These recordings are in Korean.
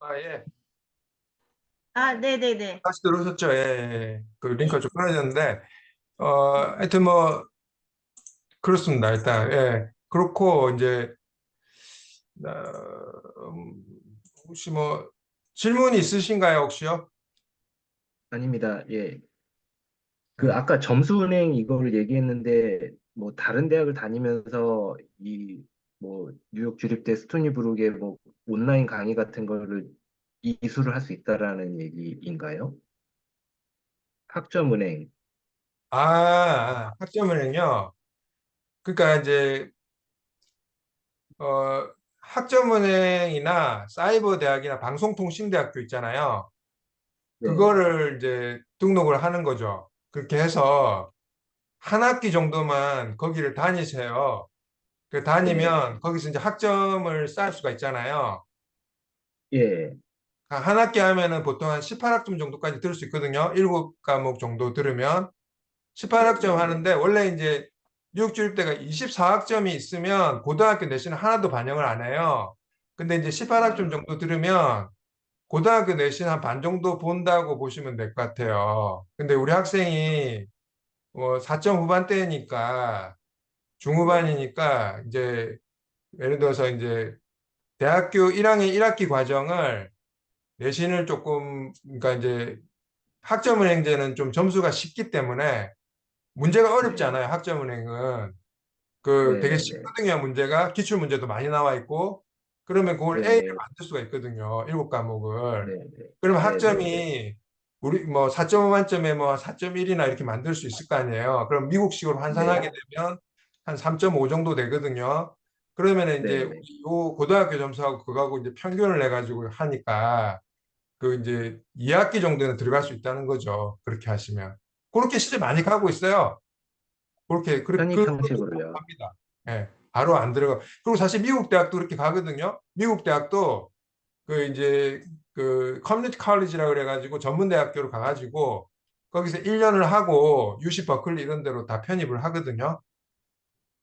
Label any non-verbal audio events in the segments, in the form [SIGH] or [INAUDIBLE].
아, 예. 아, 네네네. 다시 들어오셨죠? 예, 예. 그 링크가 좀 끊어졌는데, 어, 하여튼 뭐, 그렇습니다. 일단, 예. 그렇고, 이제, 어, 음, 혹시 뭐, 질문 있으신가요, 혹시요? 아닙니다. 예. 그 네. 아까 점수은행 이거를 얘기했는데 뭐 다른 대학을 다니면서 이 뭐 뉴욕 주립대 스토니 브룩의 뭐 온라인 강의 같은 거를 이수를 할 수 있다라는 얘기인가요? 학점은행. 아, 아, 학점은행요. 그러니까 이제, 어, 학점은행이나 사이버 대학이나 방송통신대학교 있잖아요. 네. 그거를 이제 등록을 하는 거죠. 그렇게 해서 한 학기 정도만 거기를 다니세요. 그 다니면 거기서 이제 학점을 쌓을 수가 있잖아요. 예. 한 학기 하면은 보통 한 18학점 정도까지 들을 수 있거든요. 7과목 정도 들으면 18학점 하는데 원래 이제 뉴욕 주립대가 24학점이 있으면 고등학교 내신을 하나도 반영을 안 해요. 근데 이제 18학점 정도 들으면 고등학교 내신 한 반 정도 본다고 보시면 될 것 같아요. 근데 우리 학생이 뭐 4점 후반대니까 중후반이니까 이제 예를 들어서 이제 대학교 1학년 1학기 과정을 내신을 조금 그러니까 이제 학점은행제는 좀 점수가 쉽기 때문에 문제가 어렵지 네. 않아요. 학점은행은 그 네, 되게 네, 쉽거든요. 문제가 기출 문제도 많이 나와 있고 그러면 그걸 네. A를 만들 수가 있거든요. 일곱 과목을. 네, 네. 그러면 네, 네, 학점이 우리 뭐 4.5 만점에 뭐 4.1이나 이렇게 만들 수 있을 거 아니에요. 그럼 미국식으로 환산하게 되면 한 3.5 정도 되거든요. 그러면 네, 이제 네. 요 고등학교 점수하고 그거하고 이제 평균을 내 가지고 하니까 그 이제 2학기 정도는 들어갈 수 있다는 거죠. 그렇게 하시면. 그렇게 실제 많이 가고 있어요. 그렇게 그 편입 그 형식으로요. 합니다. 예. 바로 안 들어가. 그리고 사실 미국 대학도 그렇게 가거든요. 미국 대학도 그 이제 그 커뮤니티 칼리지라 그래 가지고 전문 대학교로 가 가지고 거기서 1년을 하고 UC 버클리 이런 데로 다 편입을 하거든요.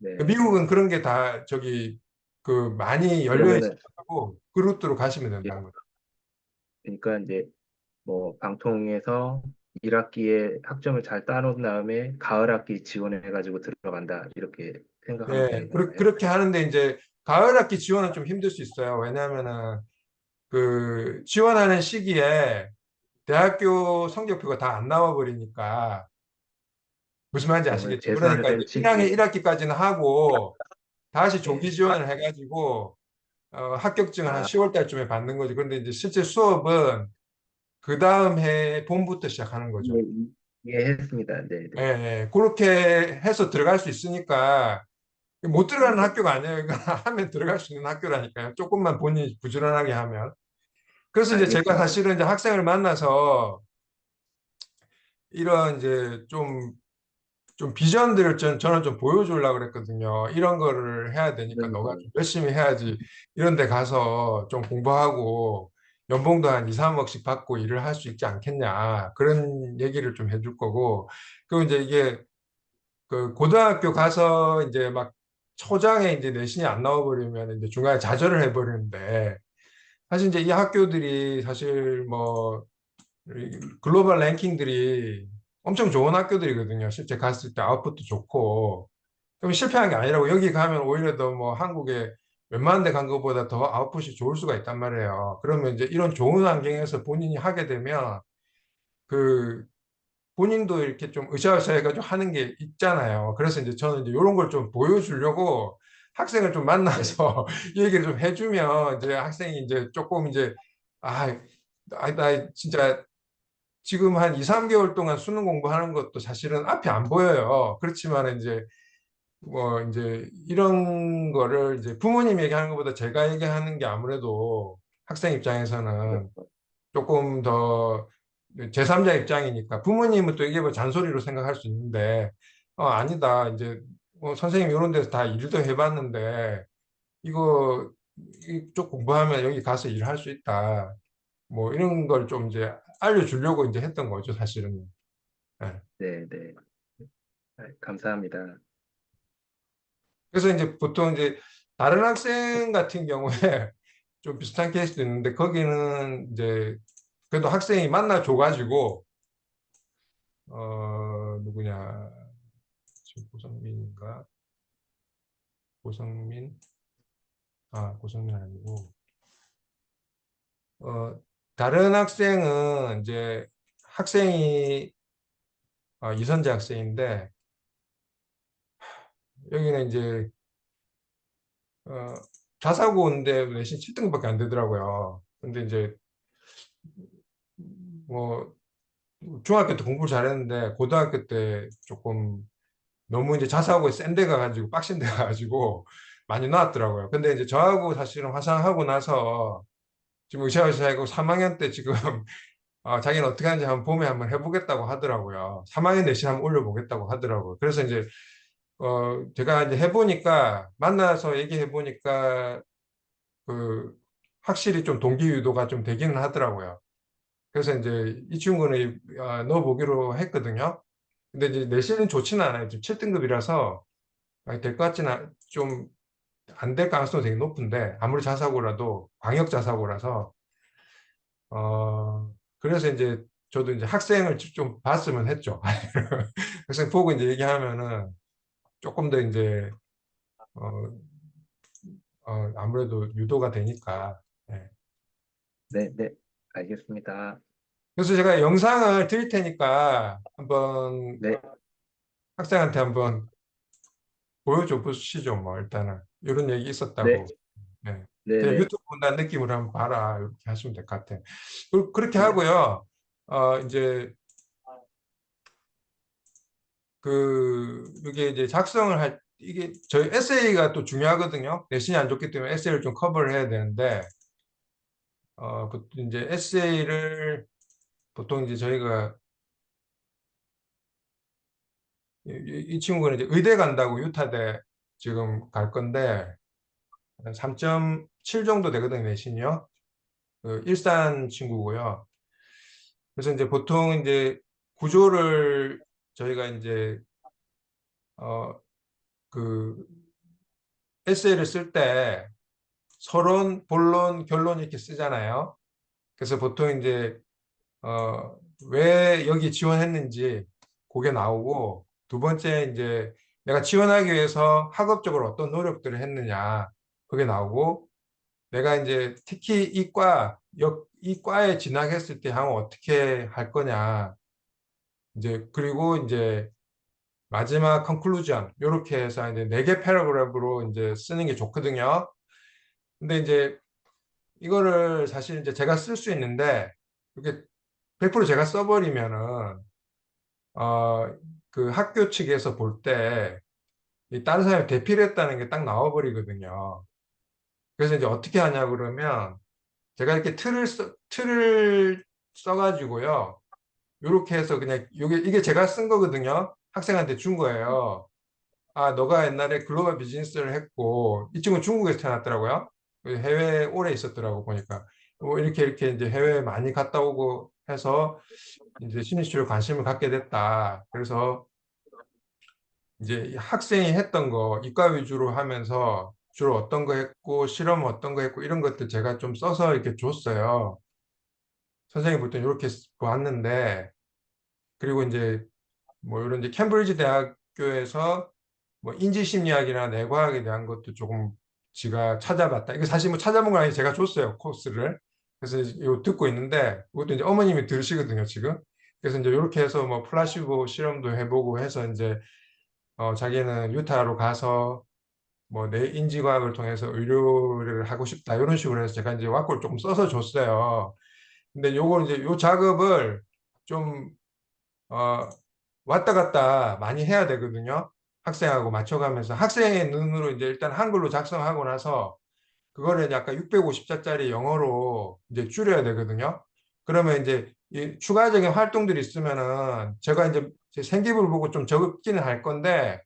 네. 그 미국은 그런 게 다 저기 그 많이 열려 있고 그 루트로 가시면 예. 된다는 거죠. 그러니까 이제 뭐 방통에서 1학기에 학점을 잘 따놓은 다음에 가을 학기 지원해가지고 들어간다 이렇게 생각하면 예, 되는 건가요? 그렇게 하는데 이제 가을 학기 지원은 좀 힘들 수 있어요. 왜냐하면은 그 지원하는 시기에 대학교 성적표가 다 안 나와 버리니까 무슨 말인지 아시겠죠? 그러니까 재수할 이제 1학년 시기 1학기까지는 하고 다시 조기 네. 지원을 해가지고 어, 합격증을 한 아. 10월 달쯤에 받는 거죠. 그런데 이제 실제 수업은 그 다음 해 봄부터 시작하는 거죠. 예, 이해했습니다. 네, 예, 네. 예. 그렇게 해서 들어갈 수 있으니까 못 들어가는 학교가 아니에요. 이거 [LAUGHS] 하면 들어갈 수 있는 학교라니까요. 조금만 본인이 부지런하게 하면. 그래서 이제 제가 알겠습니다. 사실은 이제 학생을 만나서 이런 이제 좀, 좀 비전들을 전, 저는 좀 보여주려고 그랬거든요. 이런 거를 해야 되니까 네, 너가 네. 좀 열심히 해야지. 이런 데 가서 좀 공부하고 연봉도 한 2, 3억씩 받고 일을 할 수 있지 않겠냐. 그런 얘기를 좀 해줄 거고. 그리고 이제 이게 그 고등학교 가서 이제 막 초장에 이제 내신이 안 나와버리면 이제 중간에 좌절을 해버리는데 사실 이제 이 학교들이 사실 뭐 글로벌 랭킹들이 엄청 좋은 학교들이거든요. 실제 갔을 때 아웃풋도 좋고. 그럼 실패한 게 아니라고 여기 가면 오히려 더 뭐 한국에 웬만한 데 간 것보다 더 아웃풋이 좋을 수가 있단 말이에요. 그러면 이제 이런 좋은 환경에서 본인이 하게 되면 그 본인도 이렇게 좀 으쌰으쌰 해가지고 하는 게 있잖아요. 그래서 이제 저는 이제 이런 걸 좀 보여주려고 학생을 좀 만나서 [LAUGHS] 이 얘기를 좀 해주면 이제 학생이 이제 조금 이제 아, 아, 나 진짜 지금 한 2, 3개월 동안 수능 공부하는 것도 사실은 앞이 안 보여요. 그렇지만 이제 뭐 이제 이런 거를 이제 부모님 얘기하는 것보다 제가 얘기하는 게 아무래도 학생 입장에서는 조금 더 제3자 입장이니까 부모님은 또 이게 뭐 잔소리로 생각할 수 있는데 어 아니다. 이제 어, 선생님 이런 데서 다 일도 해봤는데 이거 이쪽 공부하면 여기 가서 일할 수 있다. 뭐 이런 걸 좀 이제 알려주려고 이제 했던 거죠 사실은 예. 네, 네. 아, 감사합니다. 그래서 이제 보통 이제 다른 학생 같은 경우에 [LAUGHS] 좀 비슷한 케이스도 있는데 거기는 이제 그래도 학생이 만나 줘가지고 어 누구냐 지금 고성민인가 고성민 아 고성민 아니고 어 다른 학생은 이제 학생이 어, 이선재 학생인데 여기는 이제 어, 자사고인데 내신 7등급밖에 안 되더라고요. 근데 이제 뭐 중학교 때 공부를 잘했는데 고등학교 때 조금 너무 이제 자사고에 센 데 가 가지고 빡신 데 가 가지고 많이 나왔더라고요. 근데 이제 저하고 사실은 화상하고 나서 지금 의사의사하고 3학년 때 지금 어, [LAUGHS] 자기는 어떻게 하는지 한번 봄에 한번 해보겠다고 하더라고요. 3학년 내신 한번 올려보겠다고 하더라고요. 그래서 이제 어, 제가 이제 해보니까 만나서 얘기해보니까 그 확실히 좀 동기 유도가 좀 되기는 하더라고요. 그래서 이제 이 친구는 어, 넣어보기로 했거든요. 근데 이제 내신은 좋지는 않아요. 지금 7등급이라서 될 것 같지는 좀 안 될 가능성이 되게 높은데 아무리 자사고라도 광역 자사고라서 어 그래서 이제 저도 이제 학생을 좀 봤으면 했죠. [LAUGHS] 학생 보고 이제 얘기하면은 조금 더 이제 어, 어 아무래도 유도가 되니까 예. 네, 네, 알겠습니다. 그래서 제가 영상을 드릴 테니까 한번 네. 학생한테 한번 보여줘 보시죠. 뭐 일단은 이런 얘기 있었다고. 네. 네. 네, 네, 유튜브 본다는 느낌으로 한번 봐라. 이렇게 하시면 될 것 같아요. 그- 그렇게 네. 하고요. 어 이제 그 이게 이제 작성을 할 이게 저희 에세이가 또 중요하거든요. 내신이 안 좋기 때문에 에세이를 좀 커버를 해야 되는데 어 보통 이제 에세이를 보통 이제 저희가 이, 이- 이 친구는 이제 의대 간다고 유타대 지금 갈 건데 3.7 정도 되거든요, 내신이요. 그 일산 친구고요. 그래서 이제 보통 이제 구조를 저희가 이제 어 그 에세이를 쓸 때 서론, 본론, 결론 이렇게 쓰잖아요. 그래서 보통 이제 어 왜 여기 지원했는지 그게 나오고 두 번째 이제 내가 지원하기 위해서 학업적으로 어떤 노력들을 했느냐 그게 나오고 내가 이제 특히 이과 역, 이 과에 진학했을 때 향후 어떻게 할 거냐 이제 그리고 이제 마지막 컨클루전 이렇게 해서 이제 네 개 패러그래프로 이제 쓰는 게 좋거든요. 근데 이제 이거를 사실 이제 제가 쓸 수 있는데 이렇게 100% 제가 써버리면은 어 그 학교 측에서 볼때이 다른 사람이 대피를 했다는 게 딱 나와버리거든요. 그래서 이제 어떻게 하냐 그러면 제가 이렇게 틀을 써, 틀을 써가지고요. 이렇게 해서 그냥 이게 이게 제가 쓴 거거든요. 학생한테 준 거예요. 아, 너가 옛날에 글로벌 비즈니스를 했고 이 친구는 중국에서 태어났더라고요. 해외에 오래 있었더라고 보니까 뭐 이렇게 이렇게 이제 해외에 많이 갔다 오고 해서 이제 심리치료 관심을 갖게 됐다. 그래서 이제 이 학생이 했던 거 이과 위주로 하면서 주로 어떤 거 했고 실험 어떤 거 했고 이런 것들 제가 좀 써서 이렇게 줬어요. 선생님 볼 때는 이렇게 보았는데 그리고 이제 뭐 이런 이제 캠브리지 대학교에서 뭐 인지심리학이나 뇌과학에 대한 것도 조금 지가 찾아봤다. 이거 사실 뭐 찾아본 건 아니고 제가 줬어요 코스를. 그래서 이거 듣고 있는데 이것도 이제 어머님이 들으시거든요 지금. 그래서 이제 이렇게 해서 뭐 플라시보 실험도 해보고 해서 이제 어 자기는 유타로 가서 뭐뇌 인지과학을 통해서 의료를 하고 싶다 이런 식으로 해서 제가 이제 와꾸를 조금 써서 줬어요. 근데 요거 이제 요 작업을 좀 어, 왔다 갔다 많이 해야 되거든요. 학생하고 맞춰가면서 학생의 눈으로 이제 일단 한글로 작성하고 나서 그거를 약간 650자짜리 영어로 이제 줄여야 되거든요. 그러면 이제 이 추가적인 활동들이 있으면은 제가 이제 제 생기부를 보고 좀 적기는 할 건데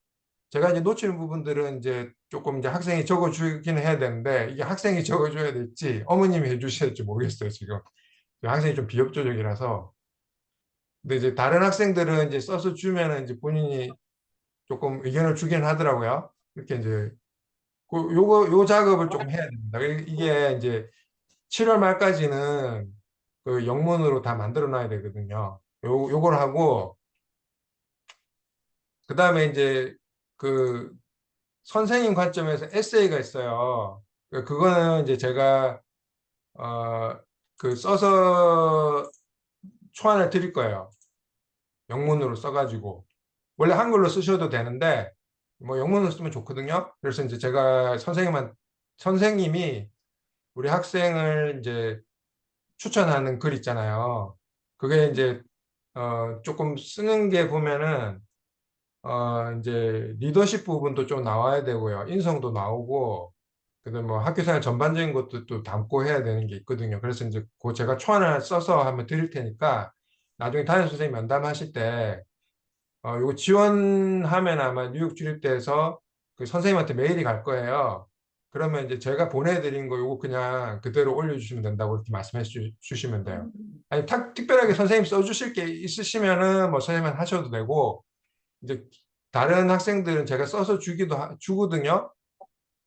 제가 이제 놓치는 부분들은 이제 조금 이제 학생이 적어주기는 해야 되는데 이게 학생이 적어줘야 될지 어머님이 해주셔야 될지 모르겠어요 지금 학생이 좀 비협조적이라서 근데 이제 다른 학생들은 이제 써서 주면은 이제 본인이 조금 의견을 주긴 하더라고요. 이렇게 이제 그 요거 요 작업을 조금 해야 됩니다. 이게 이제 7월 말까지는 그 영문으로 다 만들어 놔야 되거든요. 요, 요걸 하고, 그 다음에 이제 그 선생님 관점에서 에세이가 있어요. 그- 그거는 이제 제가, 어, 그 써서 초안을 드릴 거예요. 영문으로 써가지고. 원래 한글로 쓰셔도 되는데, 뭐 영문으로 쓰면 좋거든요. 그래서 이제 제가 선생님한, 선생님이 우리 학생을 이제 추천하는 글 있잖아요. 그게 이제, 어, 조금 쓰는 게 보면은, 어, 이제 리더십 부분도 좀 나와야 되고요. 인성도 나오고, 그다음 뭐 학교생활 전반적인 것도 또 담고 해야 되는 게 있거든요. 그래서 이제 그 제가 초안을 써서 한번 드릴 테니까 나중에 담임 선생님 면담하실 때 어, 요거 지원하면 아마 뉴욕 주립대에서 그 선생님한테 메일이 갈 거예요. 그러면 이제 제가 보내드린 거 요거 그냥 그대로 올려주시면 된다고 이렇게 말씀해 주, 주시면 돼요. 아니, 탁, 특별하게 선생님 써주실 게 있으시면은 뭐 선생님한테 하셔도 되고, 이제 다른 학생들은 제가 써서 주기도 하, 주거든요.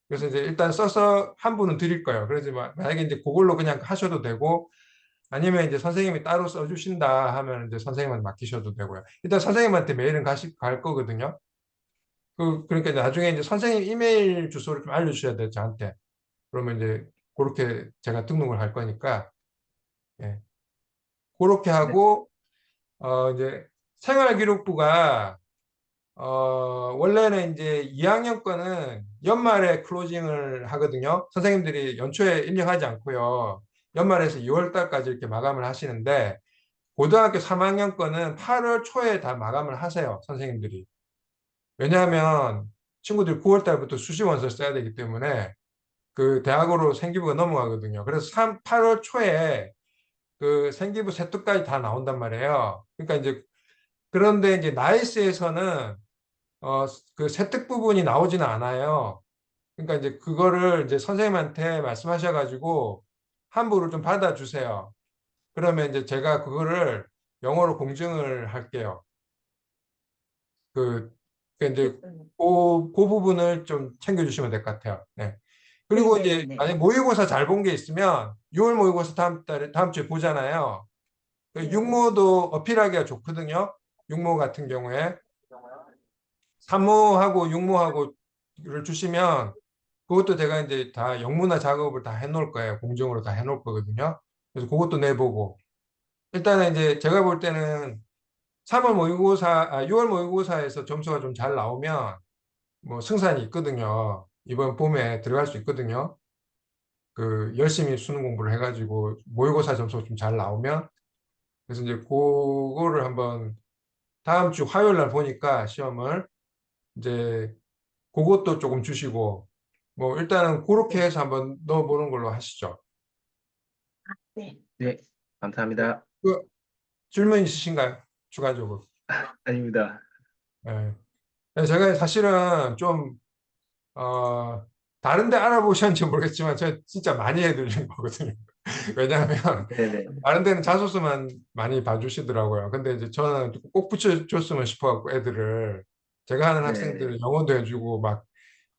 그래서 이제 일단 써서 한 분은 드릴 거예요. 그래서 마- 만약에 이제 그걸로 그냥 하셔도 되고, 아니면 이제 선생님이 따로 써주신다 하면 이제 선생님한테 맡기셔도 되고요. 일단 선생님한테 메일은 가시, 갈 거거든요. 그, 그러니까 이제 나중에 이제 선생님 이메일 주소를 좀 알려주셔야 돼요, 저한테. 그러면 이제 그렇게 제가 등록을 할 거니까, 예. 그렇게 하고, 어, 이제 생활기록부가, 어, 원래는 이제 2학년 거는 연말에 클로징을 하거든요. 선생님들이 연초에 입력하지 않고요. 연말에서 2월 달까지 이렇게 마감을 하시는데, 고등학교 3학년 거는 8월 초에 다 마감을 하세요, 선생님들이. 왜냐하면 친구들이 9월 달부터 수시 원서를 써야 되기 때문에 그 대학으로 생기부가 넘어가거든요. 그래서 3, 8월 초에 그 생기부 세특까지 다 나온단 말이에요. 그러니까 이제 그런데 이제 나이스에서는 어, 그 세특 부분이 나오지는 않아요. 그러니까 이제 그거를 이제 선생님한테 말씀하셔가지고 환불을 좀 받아주세요. 그러면 이제 제가 그거를 영어로 공증을 할게요. 그, 그 이제 그, 그 부분을 좀 챙겨주시면 될 것 같아요. 네. 그리고 네, 네, 이제 네. 만약 모의고사 잘 본 게 있으면 6월 모의고사 다음 달에 다음 주에 보잖아요. 그 네. 육모도 어필하기가 좋거든요. 육모 같은 경우에 삼모하고 육모하고를 주시면 그것도 제가 이제 다 영문화 작업을 다 해놓을 거예요. 공정으로 다 해놓을 거거든요. 그래서 그것도 내보고 일단은 이제 제가 볼 때는 3월 모의고사, 아, 6월 모의고사에서 점수가 좀 잘 나오면 뭐 승산이 있거든요. 이번 봄에 들어갈 수 있거든요. 그 열심히 수능 공부를 해가지고 모의고사 점수가 좀 잘 나오면 그래서 이제 그거를 한번 다음 주 화요일 날 보니까 시험을 이제 그것도 조금 주시고 뭐 일단은 그렇게 해서 한번 넣어보는 걸로 하시죠. 네. 네, 감사합니다. 그 질문 있으신가요? 추가적으로. [LAUGHS] 아닙니다. 예. 네, 제가 사실은 좀, 어, 다른 데 알아보셨는지 모르겠지만, 제가 진짜 많이 해드리는 거거든요. [LAUGHS] 왜냐하면, 네네. 다른 데는 자소서만 많이 봐주시더라고요. 근데 이제 저는 꼭 붙여줬으면 싶어갖고, 애들을. 제가 하는 네. 학생들 영어도 해주고, 막,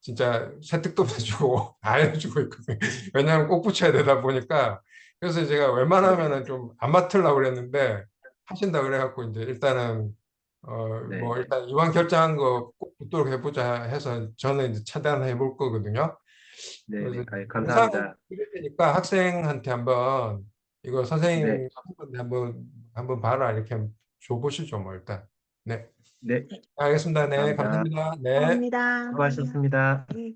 진짜 세특도 해주고, [LAUGHS] 다 해주고 있거든요. 왜냐하면 꼭 붙여야 되다 보니까. 그래서 제가 웬만하면은 좀 안 맡으려고 그랬는데, 하신다 그래갖고, 이제 일단은, 어, 네. 뭐, 일단 이왕 결정한 거 꼭 붙도록 해보자 해서 저는 이제 최대한 해볼 거거든요. 네네. 아, 영상을 감사합니다. 테니까 학생한테 한번 이거 선생님 네. 한번 한번 한번 봐라 이렇게 줘보시죠 뭐 일단 네 네, 알겠습니다 네 감사합니다. 감사합니다 네. 감사합니다. 수고하셨습니다. 네.